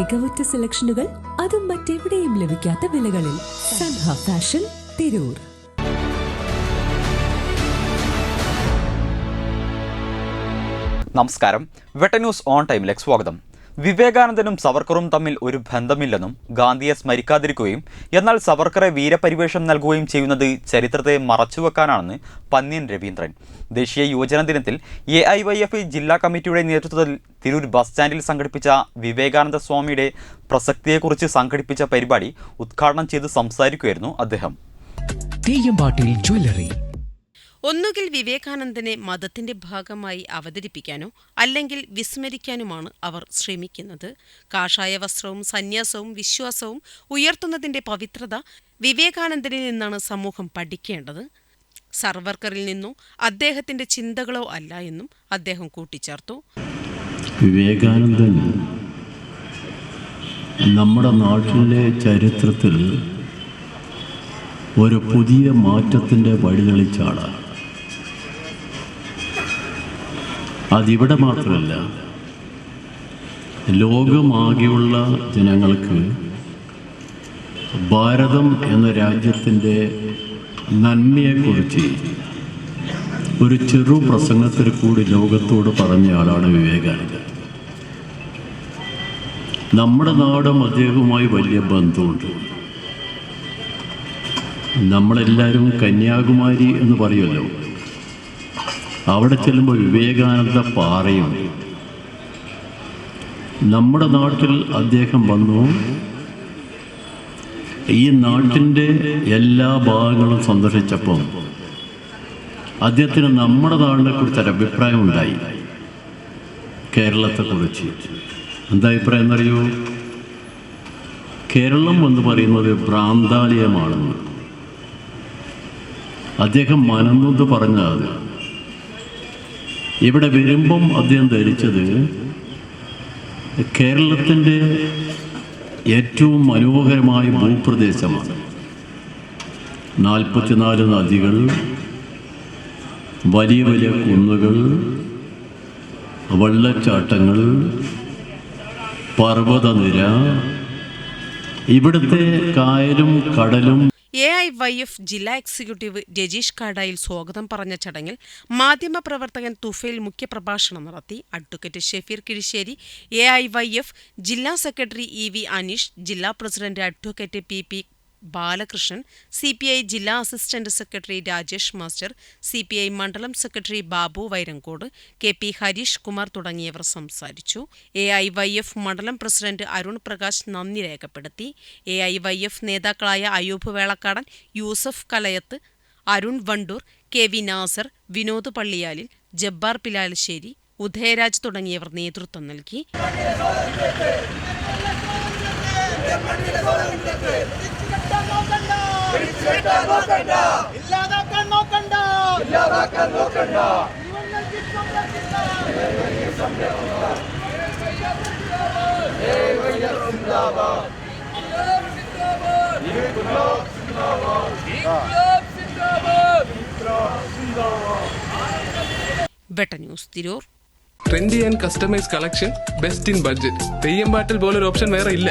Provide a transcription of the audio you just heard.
മികവുറ്റ സെലക്ഷനുകൾ അതും മറ്റെവിടെയും ലഭിക്കാത്ത വിലകളിൽ സൻഹ ഫാഷൻ തിരൂർ. നമസ്കാരം. വെട്ട ന്യൂസ് ഓൺ ടൈമിലേക്ക് സ്വാഗതം. വിവേകാനന്ദനും സവർക്കറും തമ്മിൽ ഒരു ബന്ധമില്ലെന്നും ഗാന്ധിയെ സ്മരിക്കാതിരിക്കുകയും എന്നാൽ സവർക്കറെ വീരപരിവേഷം നൽകുകയും ചെയ്യുന്നത് ചരിത്രത്തെ മറച്ചുവെക്കാനാണെന്ന് പന്ന്യൻ രവീന്ദ്രൻ. ദേശീയ യുവജന ദിനത്തിൽ എ ഐ വൈ എഫ് ജില്ലാ കമ്മിറ്റിയുടെ നേതൃത്വത്തിൽ തിരൂർ ബസ് സ്റ്റാൻഡിൽ സംഘടിപ്പിച്ച വിവേകാനന്ദ സ്വാമിയുടെ പ്രസക്തിയെക്കുറിച്ച് സംഘടിപ്പിച്ച പരിപാടി ഉദ്ഘാടനം ചെയ്ത് സംസാരിക്കുകയായിരുന്നു അദ്ദേഹം. ഒന്നുകിൽ വിവേകാനന്ദനെ മതത്തിന്റെ ഭാഗമായി അവതരിപ്പിക്കാനോ അല്ലെങ്കിൽ വിസ്മരിക്കാനുമാണ് അവർ ശ്രമിക്കുന്നത്. കാഷായ വസ്ത്രവും സന്യാസവും വിശ്വാസവും ഉയർത്തുന്നതിന്റെ പവിത്രത വിവേകാനന്ദനിൽ നിന്നാണ് സമൂഹം പഠിക്കേണ്ടത്. സർവർക്കറിൽ നിന്നോ അദ്ദേഹത്തിന്റെ ചിന്തകളോ അല്ല എന്നും അദ്ദേഹം കൂട്ടിച്ചേർത്തു. വിവേകാനന്ദൻ നമ്മുടെ നാട്ടിലെ ചരിത്രത്തിൽ ഒരു പുതിയ മാറ്റത്തിന്റെ വഴി ആളാണ് അതിവിടെ മാത്രമല്ല ലോകമാകെയുള്ള ജനങ്ങൾക്ക് ഭാരതം എന്ന രാജ്യത്തിന്റെ നന്മയെക്കുറിച്ച് ഒരു ചെറു പ്രസംഗത്തിൽ കൂടി ലോകത്തോട് പറഞ്ഞ ആളാണ് വിവേകാനന്ദൻ. നമ്മുടെ നാടും അദ്ദേഹവുമായി വലിയ ബന്ധമുണ്ട്. നമ്മളെല്ലാവരും കന്യാകുമാരി എന്ന് പറയുമല്ലോ. അവിടെ ചെല്ലുമ്പോൾ വിവേകാനന്ദ പാറയും. നമ്മുടെ നാട്ടിൽ അദ്ദേഹം വന്നു. ഈ നാട്ടിന്റെ എല്ലാ ഭാഗങ്ങളും സന്ദർശിച്ചപ്പോൾ അദ്ദേഹത്തിന് നമ്മുടെ നാടിനെ കുറിച്ച് ഒരു അഭിപ്രായം ഉണ്ടായി. കേരളത്തെക്കുറിച്ച് എന്താ അഭിപ്രായം എന്നറിയോ? കേരളം എന്ന് പറയുന്നത് ഭ്രാന്താലയമാണെന്ന്. അദ്ദേഹം മനന്നു പറഞ്ഞത് ഇവിടെ വരുമ്പം അദ്ദേഹം ധരിച്ചത് കേരളത്തിന്റെ ഏറ്റവും മനോഹരമായ ഭൂപ്രദേശമാണ്. നാൽപ്പത്തിനാല് നദികൾ വലിയ വലിയ കുന്നുകൾ വെള്ളച്ചാട്ടങ്ങൾ പർവതനിര ഇവിടുത്തെ കായലും കടലും എ ഐ വൈ എഫ് ജില്ലാ എക്സിക്യൂട്ടീവ് രജീഷ് കാടായിൽ സ്വാഗതം പറഞ്ഞ ചടങ്ങിൽ മാധ്യമപ്രവർത്തകൻ തുഫേൽ മുഖ്യപ്രഭാഷണം നടത്തി. Advocate Shefeer Kizhisseri A I Y F ജില്ലാ സെക്രട്ടറി ഇ വി അനീഷ് ജില്ലാ president advocate P P Balakrishnan C P I ജില്ലാ assistant secretary Rajesh master C P I മണ്ഡലം secretary Babu Vairankode K P Harish Kumar തുടങ്ങിയവർ സംസാരിച്ചു. A I Y F മണ്ഡലം president Arun Prakash നന്ദി രേഖപ്പെടുത്തി. A I Y F നേതാക്കളായ Ayub Velakkadan Yusuf Kalayath Arun Wandoor K V Nasar Vinod Palliyalil Jabbar Pilalassery Udayaraj തുടങ്ങിയവർ നേതൃത്വം നൽകി. ഇല്ലാതാക്കാൻ നോക്കണ്ട. ഇല്ലാതാക്കാൻ നോക്കണ്ട. ബെട്ട news Tirur. Trendy and customise collection best in budget. Theyyam പാട്ടിൽ പോലൊരു ഓപ്ഷൻ വേറെ ഇല്ല.